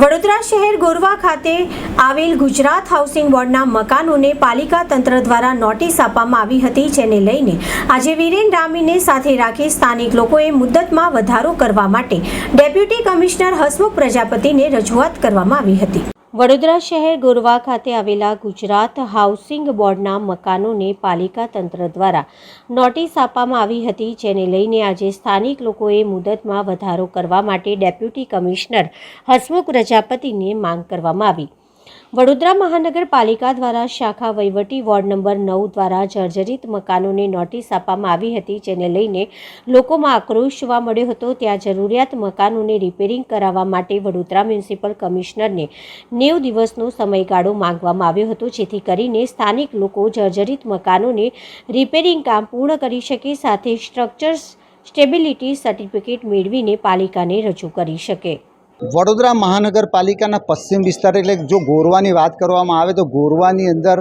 વડોદરા શહેર ગોરવા ખાતે આવેલ ગુજરાત હાઉસિંગ બોર્ડના મકાનોને પાલિકા તંત્ર દ્વારા નોટિસ આપવામાં આવી હતી, જેને લઈને આજે વિરેન રામીને સાથે રાખી સ્થાનિક લોકોએ મુદ્દતમાં વધારો કરવા માટે ડેપ્યુટી કમિશનર હસમુખ પ્રજાપતિને રજૂઆત કરવામાં આવી હતી. વડોદરા શહેર ગોરવા ખાતે આવેલા ગુજરાત હાઉસિંગ બોર્ડના મકાનોને પાલિકા તંત્ર દ્વારા નોટિસ આપવામાં આવી હતી, જેને લઈને આજે સ્થાનિક લોકોએ મુદતમાં વધારો કરવા માટે ડેપ્યુટી કમિશનર હસમુખ પ્રજાપતિને માંગ કરવામાં આવી. વડોદરા મહાનગરપાલિકા દ્વારા શાખા વહીવટી વોર્ડ નંબર નવ દ્વારા જર્જરિત મકાનોને નોટિસ આપવામાં આવી હતી, જેને લઈને લોકોમાં આક્રોશ જોવા મળ્યો હતો. ત્યાં જરૂરિયાત મકાનોને રિપેરિંગ કરાવવા માટે વડોદરા મ્યુનિસિપલ કમિશનરને નેવ દિવસનો સમયગાળો માંગવામાં આવ્યો હતો, જેથી કરીને સ્થાનિક લોકો જર્જરિત મકાનોને રિપેરિંગ કામ પૂર્ણ કરી શકે, સાથે સ્ટ્રક્ચર્સ સ્ટેબિલિટી સર્ટિફિકેટ મેળવીને પાલિકાને રજૂ કરી શકે. વડોદરા મહાનગરપાલિકાના પશ્ચિમ વિસ્તાર એટલે જો ગોરવાની વાત કરવામાં આવે તો ગોરવાની અંદર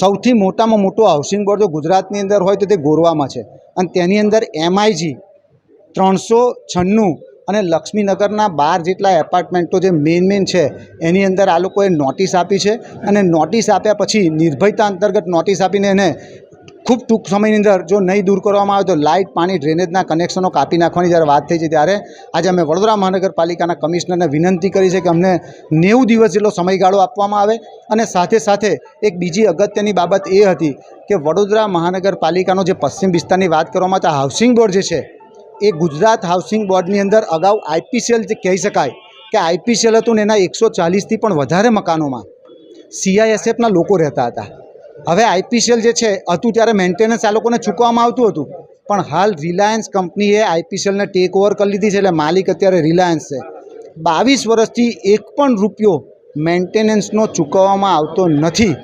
સૌથી મોટામાં મોટું હાઉસિંગ બોર્ડ જો ગુજરાતની અંદર હોય તો તે ગોરવામાં છે. અને તેની અંદર એમઆઈજી ત્રણસો છન્નું અને લક્ષ્મીનગરના બાર જેટલા એપાર્ટમેન્ટો જે મેઇન મેઇન છે, એની અંદર આ લોકોએ નોટિસ આપી છે. અને નોટિસ આપ્યા પછી નિર્ભયતા અંતર્ગત નોટિસ આપીને એને ખૂબ ટૂંક સમયની અંદર જો નહીં દૂર કરવામાં આવે તો લાઇટ, પાણી, ડ્રેનેજના કનેક્શનો કાપી નાખવાની જ્યારે વાત થઈ છે ત્યારે આજે અમે વડોદરા મહાનગરપાલિકાના કમિશનરને વિનંતી કરી છે કે અમને નેવું દિવસ જેટલો સમયગાળો આપવામાં આવે અને સાથે સાથે એક બીજી અગત્યની બાબત એ હતી કે વડોદરા મહાનગરપાલિકાનો જે પશ્ચિમ વિસ્તારની વાત કરવામાં તો હાઉસિંગ બોર્ડ જે છે, એ ગુજરાત હાઉસિંગ બોર્ડની અંદર અગાઉ આઈપીસીએલ જે કહી શકાય કે આઈપીસીએલ હતું ને એના એકસો ચાલીસથી પણ વધારે મકાનોમાં સીઆઈએસએફના લોકો રહેતા હતા. હવે આઈપીસીએલ જે છે, હતું ત્યારે મેન્ટેનન્સ આ લોકોને ચૂકવવામાં આવતું હતું. પણ હાલ રિલાયન્સ કંપનીએ આઈપીસીએલને ટેક ઓવર કરી લીધી છે, એટલે માલિક અત્યારે રિલાયન્સ છે. બાવીસ વર્ષથી એક પણ રૂપિયો મેન્ટેનન્સનો ચૂકવવામાં આવતો નથી.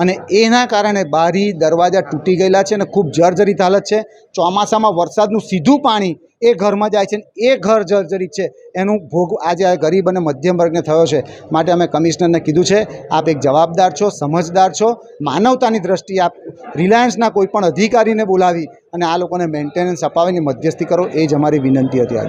અને એના કારણે બારી, દરવાજા તૂટી ગયેલા છે અને ખૂબ જર્જરિત હાલત છે. ચોમાસામાં વરસાદનું સીધું પાણી એ ઘરમાં જાય છે એ ઘર જર્જરિત છે. એનું ભોગ આજે આ ગરીબ અને મધ્યમ વર્ગને થયો છે. માટે અમે કમિશનરને કીધું છે, આપ એક જવાબદાર છો, સમજદાર છો, માનવતાની દ્રષ્ટિએ આપ રિલાયન્સના કોઈ પણ અધિકારીને બોલાવી અને આ લોકોને મેન્ટેનન્સ અપાવીને મધ્યસ્થી કરો, એ જ અમારી વિનંતી હતી આજે.